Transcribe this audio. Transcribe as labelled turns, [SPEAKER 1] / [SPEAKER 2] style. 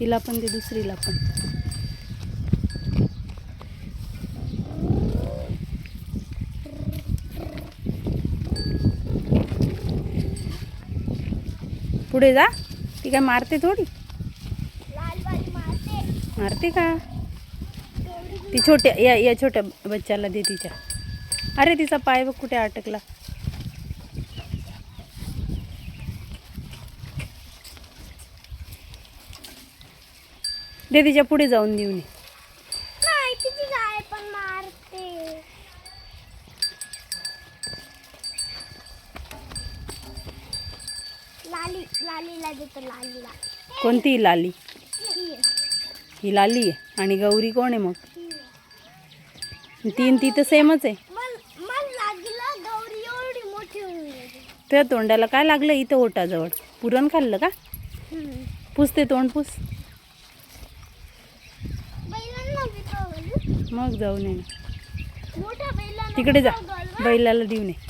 [SPEAKER 1] तिला पण दे दुसरीला पण. पुढे जा. ती काय मारते थोडी?
[SPEAKER 2] मारते
[SPEAKER 1] मारते का? ती छोट्या या या छोट्या बच्चाला दे तिच्या. अरे तिचा पाय बघ कुठे अटकला. दे तिच्या पुढे जाऊन देऊन ये.
[SPEAKER 2] नाही तिची गाय पण मारते. लाली लालीला देतो लालीला.
[SPEAKER 1] कोणती ही लाली?
[SPEAKER 2] ही. आहे.
[SPEAKER 1] ही लाली आहे. आणि गौरी कोण आहे मग? तीन ती तर सेमच आहे.
[SPEAKER 2] मल मला लागलं गौरी एवढी मोठी होऊन गेली.
[SPEAKER 1] तुझ्या तोंडाला काय लागलं? इथं ओटाजवळ. पुरण खाल्लं का?
[SPEAKER 2] हम्म.
[SPEAKER 1] पुस ते तोंड पुस. मग जाऊ नये. तिकडे जा. बैलाला देऊ नये